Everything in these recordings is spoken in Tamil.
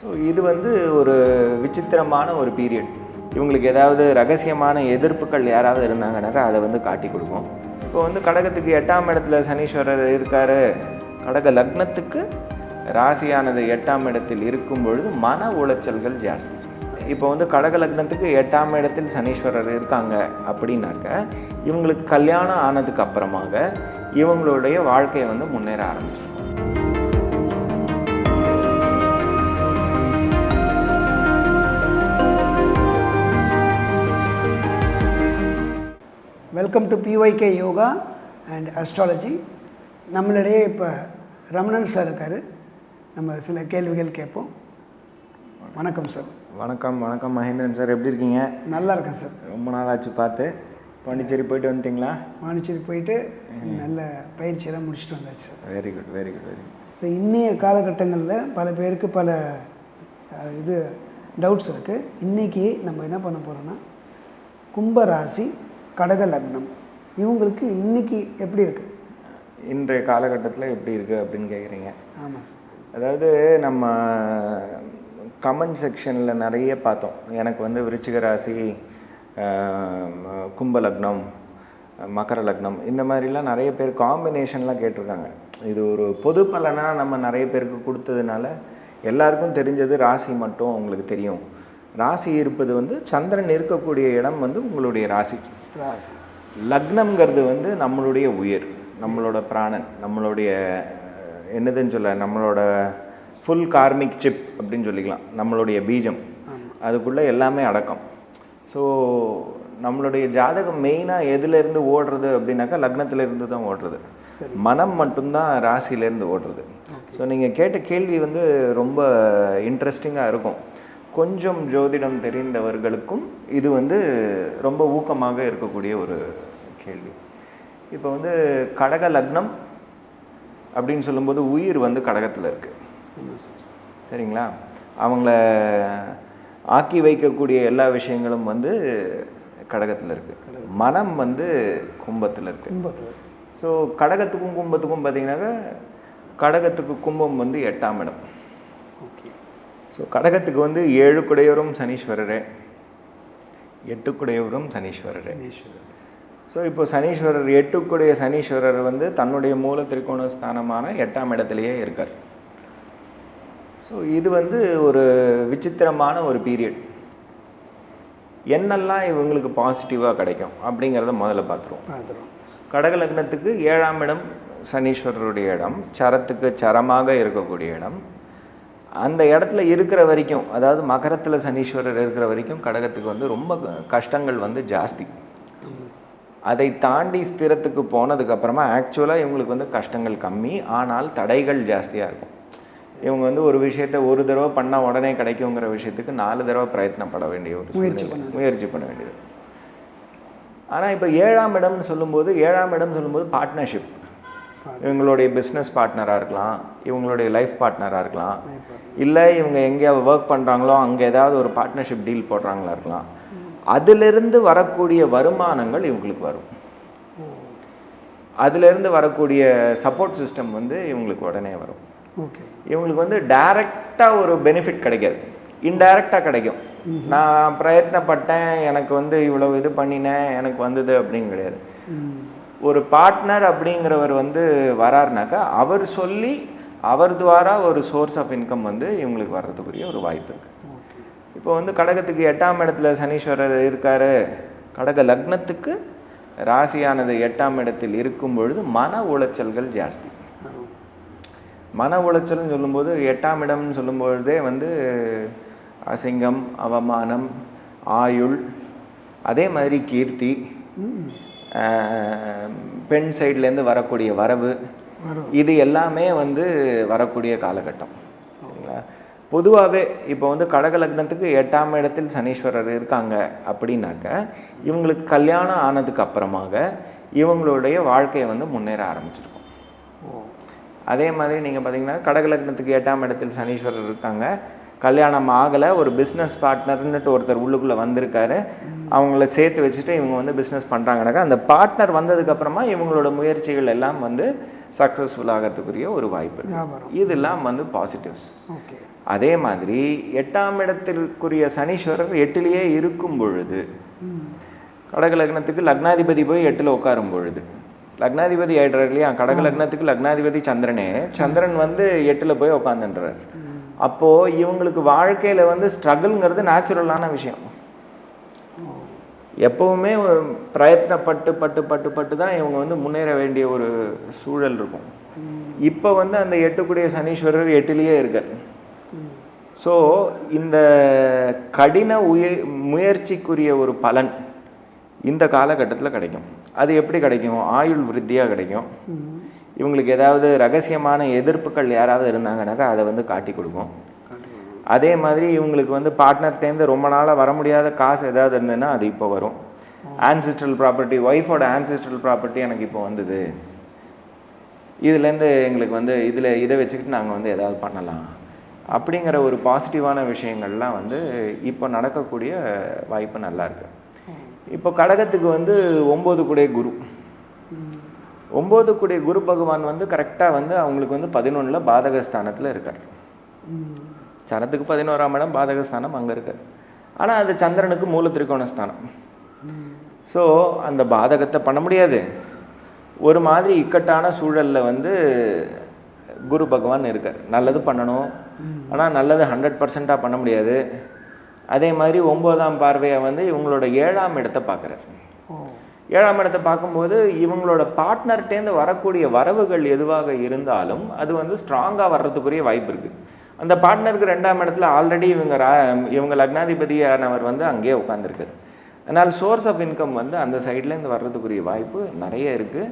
ஸோ இது வந்து ஒரு விசித்திரமான ஒரு பீரியட் இவங்களுக்கு ஏதாவது ரகசியமான எதிர்ப்புகள் யாராவது இருந்தாங்கனாக்கா அதை வந்து காட்டி கொடுக்கும். இப்போ வந்து கடகத்துக்கு எட்டாம் இடத்துல சனீஸ்வரர் இருக்கார். கடக லக்னத்துக்கு ராசியானது எட்டாம் இடத்தில் இருக்கும் பொழுது மன உளைச்சல்கள் ஜாஸ்தி. இப்போ வந்து கடக லக்னத்துக்கு எட்டாம் இடத்தில் சனீஸ்வரர் இருக்காங்க அப்படின்னாக்க இவங்களுக்கு கல்யாணம் ஆனதுக்கு அப்புறமாக இவங்களுடைய வாழ்க்கையை வந்து முன்னேற ஆரம்பிச்சிடும் welcome to BYK yoga and astrology நம்மளிடையே இப்போ ரமணன் சார் இருக்கார். நம்ம சில கேள்விகள் கேட்போம். வணக்கம் சார் வணக்கம் வணக்கம் மகேந்திரன் சார் எப்படி இருக்கீங்க? நல்லா இருக்கேன் சார் ரொம்ப நாள் ஆச்சு பார்த்து. பாண்டிச்சேரி போயிட்டு வந்துட்டீங்களா மாணிச்சேரி போயிட்டு நல்ல பயிற்சியெல்லாம் முடிச்சுட்டு வந்தாச்சு sir very good very good very good so இன்னைய காலகட்டங்களில் பல பேருக்கு பல இது டவுட்ஸ் இருக்குது இன்றைக்கி நம்ம என்ன பண்ண போகிறோன்னா கும்பராசி கடக லக்னம் இவங்களுக்கு இன்னைக்கு எப்படி இருக்குது இன்றைய காலகட்டத்தில் எப்படி இருக்குது அப்படின்னு கேட்குறீங்க ஆமாம் சார். அதாவது நம்ம கமெண்ட் செக்ஷனில் நிறைய பார்த்தோம். எனக்கு வந்து விருச்சிக ராசி கும்ப லக்னம் மகர லக்னம் இந்த மாதிரிலாம் நிறைய பேர் காம்பினேஷன்லாம் கேட்டிருக்காங்க. இது ஒரு பொது பலனாக நம்ம நிறைய பேருக்கு கொடுத்ததுனால எல்லாருக்கும் தெரிஞ்சது ராசி மட்டும் உங்களுக்கு தெரியும். ராசி இருப்பது வந்து சந்திரன் இருக்கக்கூடிய இடம் வந்து உங்களுடைய ராசி ராசி லக்னம்ங்கிறது வந்து நம்மளுடைய உயிர் நம்மளோட பிராணன் நம்மளுடைய என்னதுன்னு சொல்ல நம்மளோட ஃபுல் கார்மிக் சிப் அப்படின்னு சொல்லிக்கலாம். நம்மளுடைய பீஜம். அதுக்குள்ளே எல்லாமே அடக்கம். ஸோ நம்மளுடைய ஜாதகம் மெயினாக எதுலேருந்து ஓடுறது அப்படின்னாக்கா லக்னத்துல இருந்து தான் ஓடுறது. மனம் மட்டும்தான் ராசியிலேருந்து ஓடுறது. ஸோ நீங்கள் கேட்ட கேள்வி வந்து ரொம்ப இன்ட்ரெஸ்டிங்காக இருக்கும். கொஞ்சம் ஜோதிடம் தெரிந்தவர்களுக்கும் இது வந்து ரொம்ப ஊக்கமாக இருக்கக்கூடிய ஒரு கேள்வி. இப்போ வந்து கடக லக்னம் அப்படின்னு சொல்லும்போது உயிர் வந்து கடகத்தில் இருக்குது சரிங்களா? அவங்கள ஆக்கி வைக்கக்கூடிய எல்லா விஷயங்களும் வந்து கடகத்தில் இருக்குது மனம் வந்து கும்பத்தில் இருக்குது ஸோ கடகத்துக்கும் கும்பத்துக்கும் பார்த்தீங்கன்னாக்கா கடகத்துக்கு கும்பம் வந்து எட்டாம் இடம். ஓகே. ஸோ கடகத்துக்கு வந்து ஏழு குடையவரும் சனீஸ்வரரே எட்டு குடையவரும் சனீஸ்வரரே. சனீஸ்வரர். ஸோ இப்போ சனீஸ்வரர் எட்டுக்குடைய சனீஸ்வரர் வந்து தன்னுடைய மூல திரிகோண ஸ்தானமான எட்டாம் இடத்துலையே இருக்கார். ஸோ இது வந்து ஒரு விசித்திரமான ஒரு பீரியட் என்னெல்லாம் இவங்களுக்கு பாசிட்டிவாக கிடைக்கும் அப்படிங்கிறத முதல்ல பார்த்துருவோம். பார்த்துருவோம். கடக லக்னத்துக்கு ஏழாம் இடம் சனீஸ்வரருடைய இடம் சரத்துக்கு சரமாக இருக்கக்கூடிய இடம் அந்த இடத்துல இருக்கிற வரைக்கும் அதாவது மகரத்தில் சனீஸ்வரர் இருக்கிற வரைக்கும் கடகத்துக்கு வந்து ரொம்ப கஷ்டங்கள் வந்து ஜாஸ்தி. அதை தாண்டி ஸ்திரத்துக்கு போனதுக்கு அப்புறமா ஆக்சுவலாக இவங்களுக்கு வந்து கஷ்டங்கள் கம்மி ஆனால் தடைகள் ஜாஸ்தியாக இருக்கும். இவங்க வந்து ஒரு விஷயத்தை ஒரு தடவை பண்ணால் உடனே கிடைக்குங்கிற விஷயத்துக்கு நாலு தடவை பிரயத்னப்பட வேண்டிய ஒரு முயற்சி பண்ண வேண்டியது. ஆனால் இப்போ ஏழாம் இடம்னு சொல்லும்போது ஏழாம் இடம் சொல்லும்போது பார்ட்னர்ஷிப் இவங்களுடைய பிஸ்னஸ் பார்ட்னராக இருக்கலாம் இவங்களுடைய லைஃப் பார்ட்னராக இருக்கலாம். இல்லை இவங்க எங்கேயாவது ஒர்க் பண்ணுறாங்களோ அங்கே ஏதாவது ஒரு பார்ட்னர்ஷிப் டீல் போடுறாங்களா இருக்கலாம். அதிலிருந்து வரக்கூடிய வருமானங்கள் இவங்களுக்கு வரும். அதிலிருந்து வரக்கூடிய சப்போர்ட் சிஸ்டம் வந்து இவங்களுக்கு உடனே வரும். ஓகே இவங்களுக்கு வந்து டைரெக்டாக ஒரு பெனிஃபிட் கிடைக்காது. இன்டைரக்டாக கிடைக்கும். நான் பிரயத்னப்பட்டேன் எனக்கு வந்து இவ்வளவு இது பண்ணினேன் எனக்கு வந்தது அப்படின்னு கிடையாது. ஒரு பார்ட்னர் அப்படிங்கிறவர் வந்து வராருனாக்கா அவர் சொல்லி அவர் துவாரா ஒரு சோர்ஸ் ஆஃப் இன்கம் வந்து இவங்களுக்கு வர்றதுக்குரிய ஒரு வாய்ப்பு இருக்குது இப்போ வந்து கடகத்துக்கு எட்டாம் இடத்துல சனீஸ்வரர் இருக்காரு. கடக லக்னத்துக்கு ராசியானது எட்டாம் இடத்தில் இருக்கும் பொழுது மன உளைச்சல்கள் ஜாஸ்தி. மன உளைச்சல்னு சொல்லும்போது எட்டாம் இடம்னு சொல்லும்பொழுதே வந்து அசிங்கம் அவமானம் ஆயுள் அதே மாதிரி கீர்த்தி பெண் சைட்லேருந்து வரக்கூடிய வரவு இது எல்லாமே வந்து வரக்கூடிய காலகட்டம். சரிங்களா? பொதுவாகவே இப்போ வந்து கடக லக்னத்துக்கு எட்டாம் இடத்தில் சனீஸ்வரர் இருக்காங்க அப்படின்னாக்க இவங்களுக்கு கல்யாணம் ஆனதுக்கு அப்புறமாக இவங்களுடைய வாழ்க்கையை வந்து முன்னேற ஆரம்பிச்சிருக்கும். அதே மாதிரி நீங்கள் பார்த்தீங்கன்னா கடக லக்னத்துக்கு எட்டாம் இடத்தில் சனீஸ்வரர் இருக்காங்க. கல்யாணம் ஆகலை ஒரு பிஸ்னஸ் பார்ட்னர்னுட்டு ஒருத்தர் உள்ளுக்குள்ளே வந்திருக்காரு. அவங்கள சேர்த்து வச்சுட்டு இவங்க வந்து பிஸ்னஸ் பண்ணுறாங்கனாக்கா அந்த பார்ட்னர் வந்ததுக்கப்புறமா இவங்களோட முயற்சிகள் எல்லாம் வந்து சக்ஸஸ்ஃபுல் ஆகிறதுக்குரிய ஒரு வாய்ப்பு இதெல்லாம் வந்து பாசிட்டிவ்ஸ் அதே மாதிரி எட்டாம் இடத்திற்குரிய சனீஸ்வரர் எட்டிலேயே இருக்கும் பொழுது கடக லக்னத்துக்கு லக்னாதிபதி போய் எட்டில் உட்காரும் பொழுது லக்னாதிபதி ஆயிடுறாரு இல்லையா? கடக லக்னத்துக்கு லக்னாதிபதி சந்திரனே சந்திரன் வந்து எட்டில் போய் உட்காந்துன்றார் அப்போது இவங்களுக்கு வாழ்க்கையில் வந்து ஸ்ட்ரகிள்ங்கிறது நேச்சுரலான விஷயம். எப்பவுமே பிரயத்னப்பட்டு பட்டு பட்டு பட்டு தான் இவங்க வந்து முன்னேற வேண்டிய ஒரு சூழல் இருக்கும். இப்போ வந்து அந்த எட்டுக்குடைய சனீஸ்வரர் எட்டிலேயே இருக்கார். ஸோ இந்த கடின உய முயற்சிக்குரிய ஒரு பலன் இந்த காலகட்டத்தில் கிடைக்கும். அது எப்படி கிடைக்கும்? ஆயுள் விருத்தியாக கிடைக்கும். இவங்களுக்கு ஏதாவது ரகசியமான எதிர்ப்புகள் யாராவது இருந்தாங்கனாக்கா அதை வந்து காட்டி கொடுக்கும். அதே மாதிரி இவங்களுக்கு வந்து பார்ட்னர்கிட்டேருந்து ரொம்ப நாளாக வர முடியாத காசு ஏதாவது இருந்ததுன்னா அது இப்போ வரும். ஆன்சிஸ்ட்ரல் ப்ராப்பர்ட்டி ஒய்ஃபோட ஆன்சிஸ்ட்ரல் ப்ராப்பர்ட்டி எனக்கு இப்போ வந்தது. இதுலேருந்து எங்களுக்கு வந்து இதில் இதை வச்சுக்கிட்டு நாங்கள் வந்து ஏதாவது பண்ணலாம். அப்படிங்கிற ஒரு பாசிட்டிவான விஷயங்கள்லாம் வந்து இப்போ நடக்கக்கூடிய வாய்ப்பு நல்லா இருக்கு. இப்போ கடகத்துக்கு வந்து ஒம்பது கூட குரு. ஒம்பது கூடிய குரு பகவான் வந்து கரெக்டாக வந்து அவங்களுக்கு வந்து பதினொன்றில் பாதகஸ்தானத்தில் இருக்கார். சனத்துக்கு பதினோராம் இடம் பாதகஸ்தானம் அங்கே இருக்கார். ஆனால் அது சந்திரனுக்கு மூல திரிகோண ஸ்தானம் ஸோ அந்த பாதகத்தை பண்ண முடியாது. ஒரு மாதிரி இக்கட்டான சூழலில் வந்து குரு பகவான் இருக்கார். நல்லது பண்ணணும். ஆனால் நல்லது ஹண்ட்ரட் பர்சண்ட்டாக பண்ண முடியாது. அதே மாதிரி ஒம்போதாம் பார்வையை வந்து இவங்களோட ஏழாம் இடத்தை பார்க்குறாரு. ஏழாம் இடத்தை பார்க்கும்போது இவங்களோட பார்ட்னர்கிட்டேருந்து வரக்கூடிய வரவுகள் எதுவாக இருந்தாலும் அது வந்து ஸ்ட்ராங்காக வர்றதுக்குரிய வாய்ப்பு இருக்குது அந்த பார்ட்னருக்கு ரெண்டாம் இடத்துல ஆல்ரெடி இவங்க இவங்க லக்னாதிபதியானவர் வந்து அங்கேயே உட்காந்துருக்காரு அதனால் சோர்ஸ் ஆஃப் இன்கம் வந்து அந்த சைட்லேருந்து வர்றதுக்குரிய வாய்ப்பு நிறைய இருக்குது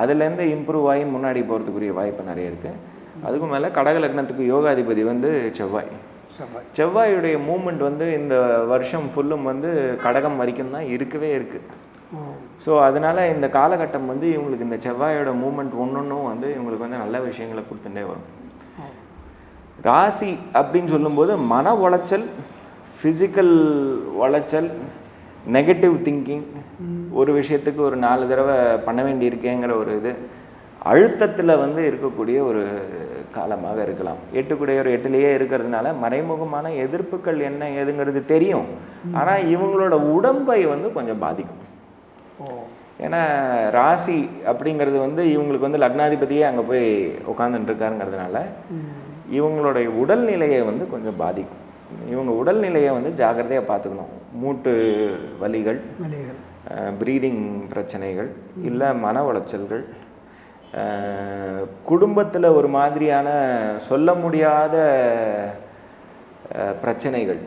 அதுலேருந்து இம்ப்ரூவ் ஆகி முன்னாடி போகிறதுக்குரிய வாய்ப்பு நிறைய இருக்குது அதுக்கும் மேலே கடக லக்னத்துக்கு யோகாதிபதி வந்து செவ்வாய். செவ்வாய். செவ்வாயுடைய மூமெண்ட் வந்து இந்த வருஷம் ஃபுல்லும் வந்து கடகம் வரைக்கும் தான் இருக்கவே இருக்குது ஸோ அதனால் இந்த காலகட்டம் வந்து இவங்களுக்கு இந்த செவ்வாயோட மூமெண்ட் ஒன்றொன்றும் வந்து இவங்களுக்கு வந்து நல்ல விஷயங்களை கொடுத்துட்டே வரும். ராசி அப்படின்னு சொல்லும்போது மன உளைச்சல் ஃபிசிக்கல் உளைச்சல் நெகட்டிவ் திங்கிங் ஒரு விஷயத்துக்கு ஒரு நாலு தடவை பண்ண வேண்டியிருக்கேங்கிற ஒரு இது அழுத்தத்தில் வந்து இருக்கக்கூடிய ஒரு காலமாக இருக்கலாம். எட்டுக்குடையவர் எட்டுலேயே இருக்கிறதுனால மறைமுகமான எதிர்ப்புகள் என்ன ஏதுங்கிறது தெரியும். ஆனால் இவங்களோட உடம்பை வந்து கொஞ்சம் பாதிக்கும். ஏன்னா ராசி அப்படிங்கிறது வந்து இவங்களுக்கு வந்து லக்னாதிபதியே அங்கே போய் உட்காந்துட்டு இருக்காருங்கிறதுனால இவங்களுடைய உடல்நிலையை வந்து கொஞ்சம் பாதிக்கும். இவங்க உடல்நிலையை வந்து ஜாக்கிரதையாக பார்த்துக்கணும். மூட்டு வலிகள் ப்ரீதிங் பிரச்சனைகள் இல்லை மன உளைச்சல்கள் குடும்பத்தில் ஒரு மாதிரியான சொல்ல முடியாத பிரச்சனைகள்.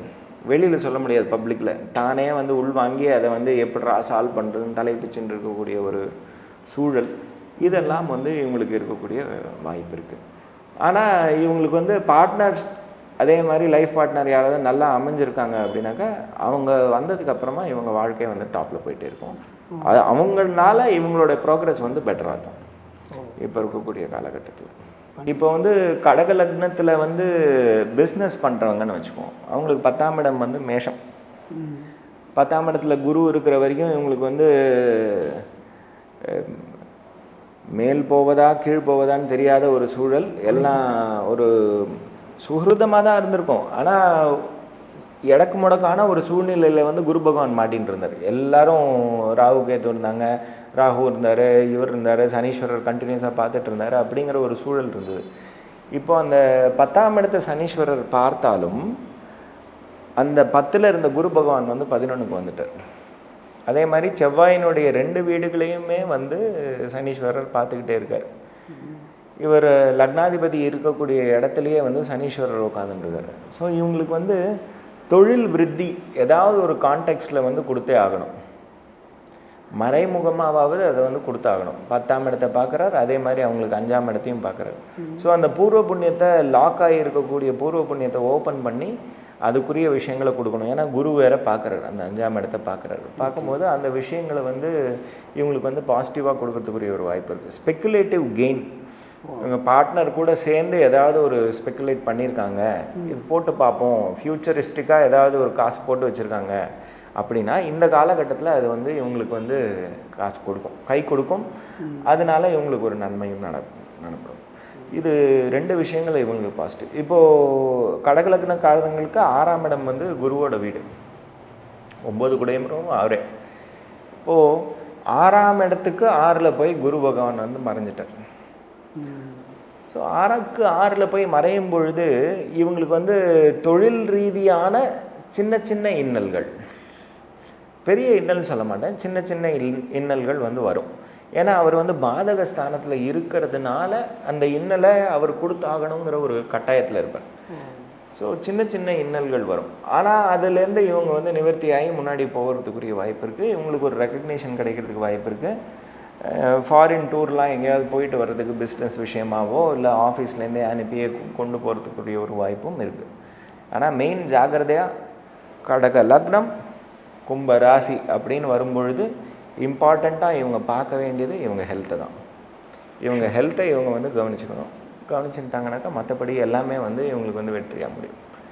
வெளியில் சொல்ல முடியாது பப்ளிக்கில் தானே வந்து உள்வாங்கி அதை வந்து எப்படிடா சால்வ் பண்ணுறதுன்னு தலைப்பிச்சுட்டு இருக்கக்கூடிய ஒரு சூழல். இதெல்லாம் வந்து இவங்களுக்கு இருக்கக்கூடிய வாய்ப்பு இருக்குது ஆனால் இவங்களுக்கு வந்து பார்ட்னர் அதே மாதிரி லைஃப் பார்ட்னர் யாராவது நல்லா அமைஞ்சிருக்காங்க அப்படின்னாக்கா அவங்க வந்ததுக்கு அப்புறமா இவங்க வாழ்க்கை வந்து டாப்பில் போயிட்டே இருக்கும். அது அவங்கனால இவங்களோட ப்ரோக்ரஸ் வந்து பெட்டராக இருக்கும் இப்போ இருக்கக்கூடிய காலகட்டத்தில். இப்போ வந்து கடக லக்னத்தில் வந்து பிஸ்னஸ் பண்ணுறவங்கன்னு வச்சுக்குவோம். அவங்களுக்கு பத்தாம் இடம் வந்து மேஷம். பத்தாம் இடத்துல குரு இருக்கிற வரைக்கும் இவங்களுக்கு வந்து மேல் போவதா கீழ் போவதான்னு தெரியாத ஒரு சூழல். எல்லாம் ஒரு சுகிருதமாக தான் இருந்திருக்கும். ஆனால் இடக்கு முடக்கான ஒரு சூழ்நிலையில் வந்து குரு பகவான் மாட்டின்னு இருந்தார். எல்லாரும் ராகு கேத்து இருந்தாங்க ராகு இருந்தார் இவர் இருந்தார் சனீஸ்வரர் கண்டினியூஸாக பார்த்துட்டு இருந்தார் அப்படிங்கிற ஒரு சூழல் இருந்தது. இப்போ அந்த பத்தாம் இடத்த சனீஸ்வரர் பார்த்தாலும் அந்த பத்தில் இருந்த குரு பகவான் வந்து பதினொன்றுக்கு வந்துட்டார். அதே மாதிரி செவ்வாயினுடைய ரெண்டு வீடுகளையுமே வந்து சனீஸ்வரர் பார்த்துக்கிட்டே இருக்கார். இவர் லக்னாதிபதி இருக்கக்கூடிய இடத்துலையே வந்து சனீஸ்வரர் உட்காந்துருக்காரு ஸோ இவங்களுக்கு வந்து தொழில் விருத்தி ஏதாவது ஒரு கான்டெக்ஸ்டில் வந்து கொடுத்தே ஆகணும். மறைமுகமாவது அதை வந்து கொடுத்தாகணும். பத்தாம் இடத்தை பார்க்குறாரு அதே மாதிரி அவங்களுக்கு அஞ்சாம் இடத்தையும் பார்க்குறாரு. ஸோ அந்த பூர்வ புண்ணியத்தை லாக் ஆகி இருக்கக்கூடிய பூர்வ புண்ணியத்தை ஓப்பன் பண்ணி அதுக்குரிய விஷயங்களை கொடுக்கணும். ஏன்னா குரு வேற பார்க்குறாரு அந்த அஞ்சாம் இடத்தை பார்க்குறாரு. பார்க்கும்போது அந்த விஷயங்களை வந்து இவங்களுக்கு வந்து பாசிட்டிவாக கொடுக்கறதுக்குரிய ஒரு வாய்ப்பு இருக்குது ஸ்பெக்குலேட்டிவ் கெயின் இவங்க பார்ட்னர் கூட சேர்ந்து ஏதாவது ஒரு ஸ்பெக்குலேட் பண்ணியிருக்காங்க இது போட்டு பார்ப்போம். ஃப்யூச்சரிஸ்டிக்காக ஏதாவது ஒரு காசு போட்டு வச்சுருக்காங்க. அப்படின்னா இந்த காலகட்டத்தில் அது வந்து இவங்களுக்கு வந்து காசு கொடுக்கும். கை கொடுக்கும். அதனால இவங்களுக்கு ஒரு நன்மையும் நட நடப்படும் இது ரெண்டு விஷயங்கள் இவங்களுக்கு பாசிட்டிவ் இப்போது கடகலக்கணக்காரங்களுக்கு ஆறாம் இடம் வந்து குருவோட வீடு. ஒம்பது குடையமரும் அவரே இப்போது ஆறாம் இடத்துக்கு ஆறில் போய் குரு பகவான் வந்து மறைஞ்சிட்டார். ஸோ ஆறாக்கு ஆறில் போய் மறையும் பொழுது இவங்களுக்கு வந்து தொழில் ரீதியான சின்ன சின்ன இன்னல்கள். பெரிய இன்னல்னு சொல்ல மாட்டேன். சின்ன சின்ன இன்னல்கள் வந்து வரும். ஏன்னா அவர் வந்து பாதக ஸ்தானத்தில் இருக்கிறதுனால அந்த இன்னலை அவர் கொடுத்தாகணுங்கிற ஒரு கட்டாயத்தில் இருப்பார். ஸோ சின்ன சின்ன இன்னல்கள் வரும். ஆனால் அதுலேருந்து இவங்க வந்து நிவர்த்தியாகி முன்னாடி போகிறதுக்குரிய வாய்ப்பு இருக்குது இவங்களுக்கு ஒரு ரெக்கக்னேஷன் கிடைக்கிறதுக்கு வாய்ப்பு இருக்குது ஃபாரின் டூர்லாம் எங்கேயாவது போயிட்டு வர்றதுக்கு பிஸ்னஸ் விஷயமாவோ இல்லை ஆஃபீஸ்லேருந்தே அனுப்பியே கொண்டு போகிறதுக்குரிய ஒரு வாய்ப்பும் இருக்குது ஆனால் மெயின் ஜாக்கிரதையாக கடக லக்னம் கும்ப ராசி அப்படின்னு வரும்பொழுது இம்பார்ட்டண்ட்டாக இவங்க பார்க்க வேண்டியது இவங்க ஹெல்த்தை தான். இவங்க ஹெல்த்தை இவங்க வந்து கவனிச்சுக்கணும். கவனிச்சுட்டாங்கனாக்கா மற்றபடி எல்லாமே வந்து இவங்களுக்கு வந்து வெற்றியாக முடியும்.